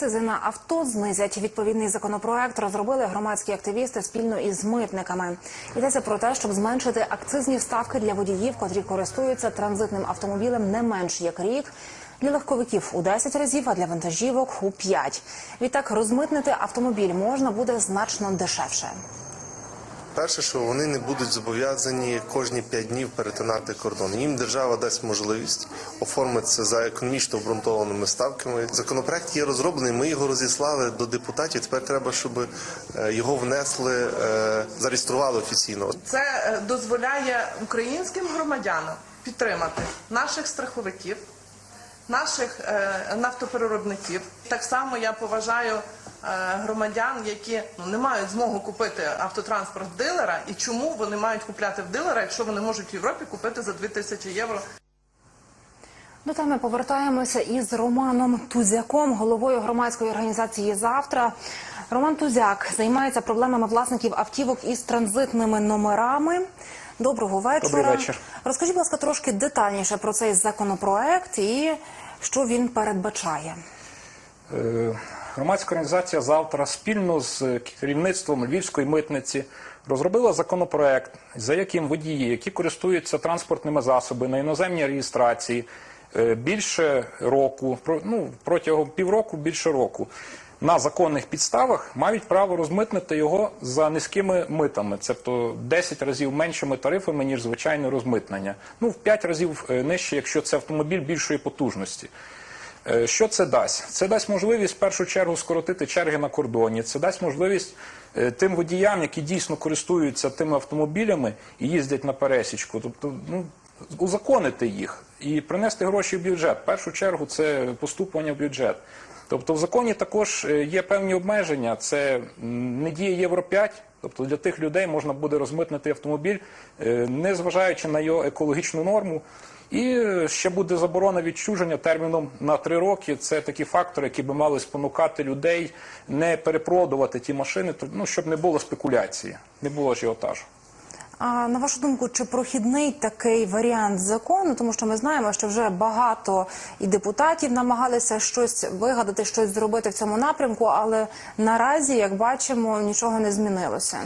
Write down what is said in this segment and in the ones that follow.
Акцизи на авто знизять. Відповідний законопроект розробили громадські активісти спільно із митниками. Йдеться про те, щоб зменшити акцизні ставки для водіїв, котрі користуються транзитним автомобілем не менш як рік. Для легковиків у 10 разів, а для вантажівок у 5. Відтак розмитнити автомобіль можна буде значно дешевше. Перше, що вони не будуть зобов'язані кожні 5 днів перетинати кордон. Їм держава дасть можливість оформити це за економічно обґрунтованими ставками. Законопроект є розроблений. Ми його розіслали до депутатів. Тепер треба, щоб е, його внесли, е, зареєстрували офіційно. Це е, дозволяє українським громадянам підтримати наших страховиків, наших е, нафтопереробників. Так само я поважаю е, громадян, які ну, не мають змогу купити автотранспорт в дилера, і чому вони мають купляти в дилера, якщо вони можуть в Європі купити за 2000 євро. До теми повертаємося із Романом Тузяком, головою громадської організації Завтра. Роман Тузяк займається проблемами власників автівок із транзитними номерами. Доброго вечора. Добрий вечір. Розкажіть, будь ласка, трошки детальніше про цей законопроект і що він передбачає. Е, Громадська організація завтра спільно з керівництвом Львівської митниці розробила законопроект, за яким водії, які користуються транспортними засобами на іноземній реєстрації е, більше року, ну, протягом півроку, більше року. На законних підставах мають право розмитнити його за низькими митами, тобто 10 разів меншими тарифами, ніж звичайне розмитнення. Ну, в 5 разів е, нижче, якщо це автомобіль більшої потужності. Е, Що це дасть? Це дасть можливість в першу чергу скоротити черги на кордоні. Це дасть можливість е, тим водіям, які дійсно користуються тими автомобілями і їздять на пересічку, тобто ну, узаконити їх і принести гроші в бюджет. В першу чергу це поступлення в бюджет. Тобто в законі також е, є певні обмеження. Це не діє Євро 5, тобто для тих людей можна буде розмитнити автомобіль, е, не зважаючи на його екологічну норму. І е, ще буде заборона відчуження терміном на три роки. Це такі фактори, які би мали спонукати людей не перепродувати ті машини, ну, щоб не було спекуляції, не було ажіотажу. А на вашу думку, чи прохідний такий варіант закону? Тому що ми знаємо, що вже багато і депутатів намагалися щось вигадати, щось зробити в цьому напрямку, але наразі, як бачимо, нічого не змінилося.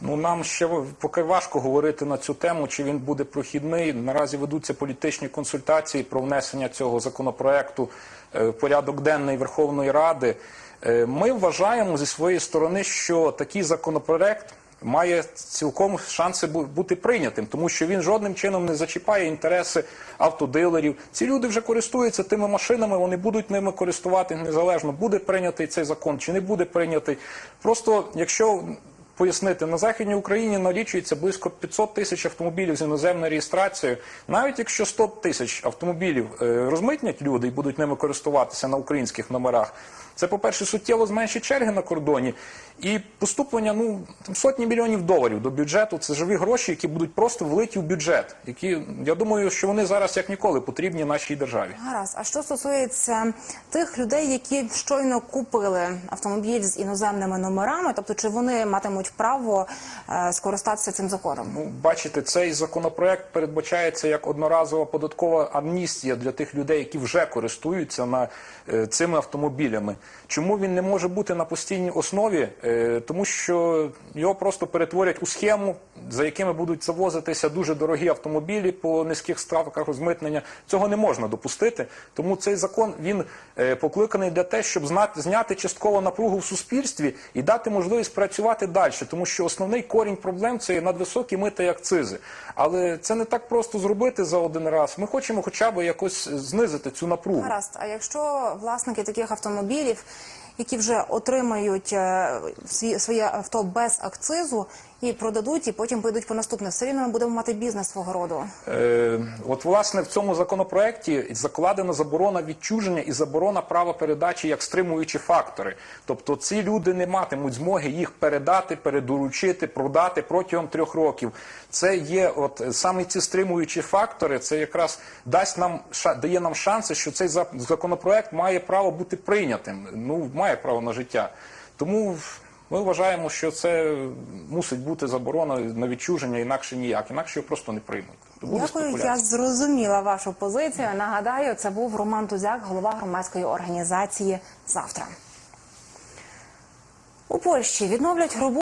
Ну нам ще поки важко говорити на цю тему, чи він буде прохідний. Наразі ведуться політичні консультації про внесення цього законопроекту е, в порядок денний Верховної Ради. Е, Ми вважаємо зі своєї сторони, що такий законопроект. Має цілком шанси бути прийнятим, тому що він жодним чином не зачіпає інтереси автодилерів. Ці люди вже користуються тими машинами, вони будуть ними користувати незалежно, буде прийнятий цей закон чи не буде прийнятий. Просто якщо пояснити, на Західній Україні налічується близько 500 тисяч автомобілів з іноземною реєстрацією. Навіть якщо 100 тисяч автомобілів е, розмитнять люди і будуть ними користуватися на українських номерах, це, по-перше, суттєво зменшить черги на кордоні і поступлення ну, там, сотні мільйонів доларів до бюджету. Це живі гроші, які будуть просто влиті в бюджет. Які, я думаю, що вони зараз як ніколи потрібні нашій державі. Гаразд. А що стосується тих людей, які щойно купили автомобіль з іноземними номерами, тобто чи вони матимуть право е, скористатися цим законом? Ну, бачите, цей законопроект передбачається як одноразова податкова амністія для тих людей, які вже користуються на е, цими автомобілями. Чому він не може бути на постійній основі? Е, тому що його просто перетворять у схему, за якими будуть завозитися дуже дорогі автомобілі по низьких ставках розмитнення. Цього не можна допустити. Тому цей закон він е, покликаний для те, щоб зняти частково напругу в суспільстві і дати можливість працювати далі. Тому що основний корінь проблем це надвисокі мити і акцизи. Але це не так просто зробити за один раз. Ми хочемо хоча б якось знизити цю напругу. Гаразд. А якщо власники таких автомобілів, які вже отримають е, сві- своє авто без акцизу і продадуть, і потім підуть по наступне, все рівно ми будемо мати бізнес свого роду. Е, от власне в цьому законопроекті закладена заборона відчуження і заборона права передачі як стримуючі фактори. Тобто ці люди не матимуть змоги їх передати, передоручити, продати протягом трьох років. Це є от саме ці стримуючі фактори. Це якраз дасть нам дає нам шанси, що цей законопроект має право бути прийнятим. Ну має право на життя. Тому. Ми вважаємо, що це мусить бути заборона на відчуження, інакше ніяк, інакше його просто не приймуть. Дякую, я зрозуміла вашу позицію. Нагадаю, це був Роман Тузяк, голова громадської організації. Завтра у Польщі відновлять роботу.